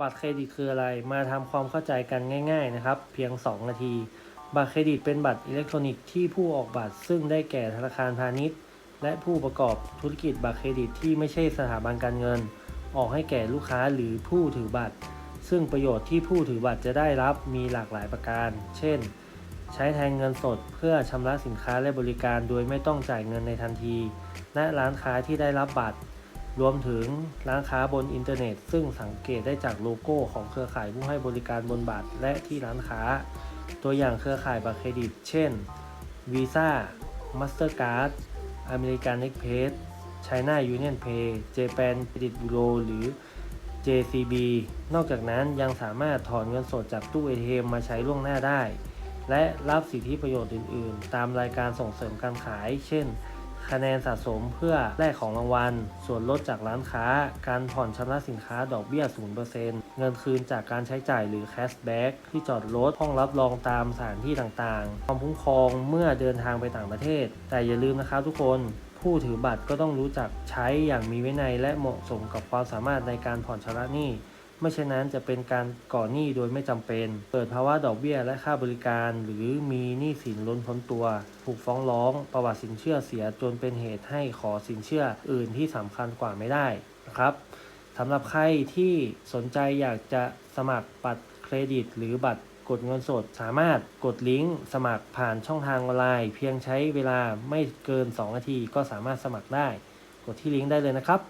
บัตรเครดิตคืออะไร มาทำความเข้าใจกันง่ายๆนะครับ เพียง 2 นาที บัตรเครดิตเป็นบัตรอิเล็กทรอนิกส์ที่ผู้ออกบัตรซึ่งได้แก่ธนาคารพาณิชย์ และผู้ประกอบธุรกิจบัตรเครดิตที่ไม่ใช่สถาบันการเงิน ออกให้แก่ลูกค้าหรือผู้ถือบัตร ซึ่งประโยชน์ที่ผู้ถือบัตรจะได้รับมีหลากหลายประการ เช่น ใช้แทนเงินสดเพื่อชำระสินค้าและบริการโดยไม่ต้องจ่ายเงินในทันที และร้านค้าที่ได้รับบัตร รวมถึงร้านค้าบนอินเทอร์เน็ต ซึ่งสังเกตได้จากโลโก้ของเครือข่ายผู้ให้บริการบนบัตรและที่ร้านค้า ตัวอย่างเครือข่ายบัตรเครดิต เช่น Visa Mastercard American Express China Union Pay Japan Credit Bureau หรือ JCB นอกจากนั้นยังสามารถถอนเงินสดจากตู้ ATM มาใช้ล่วงหน้าได้ และรับสิทธิประโยชน์อื่น ๆ ตามรายการส่งเสริมการขาย เช่น คะแนนสะสมเพื่อแลกของรางวัล ส่วนลดจากร้านค้า การผ่อนชำระสินค้าดอกเบี้ย 0%เงินคืนจากการใช้จ่ายหรือแคชแบ็กที่จอดรถห้องรับรองตามสถานที่ต่างๆ ความคุ้มครองเมื่อเดินทางไปต่างประเทศ แต่อย่าลืมนะครับทุกคนผู้ถือบัตรก็ต้องรู้จักใช้อย่างมีวินัยและเหมาะสมกับความสามารถในการผ่อนชำระหนี้ ไม่เช่นนั้นจะเป็นการก่อหนี้โดยไม่จำเป็น เกิดภาวะดอกเบี้ยและค่าบริการ หรือมีหนี้สินล้นพ้นตัว ถูกฟ้องร้อง ประวัติสินเชื่อเสียจนเป็นเหตุให้ขอสินเชื่ออื่นที่สำคัญกว่าไม่ได้นะครับสำหรับใครที่สนใจอยากจะสมัครบัตรเครดิต หรือบัตรกดเงินสดสามารถกดลิงก์สมัครผ่านช่องทางออนไลน์ เพียงใช้เวลาไม่เกิน 2 นาทีก็สามารถสมัครได้ กดที่ลิงก์ได้เลยนะครับ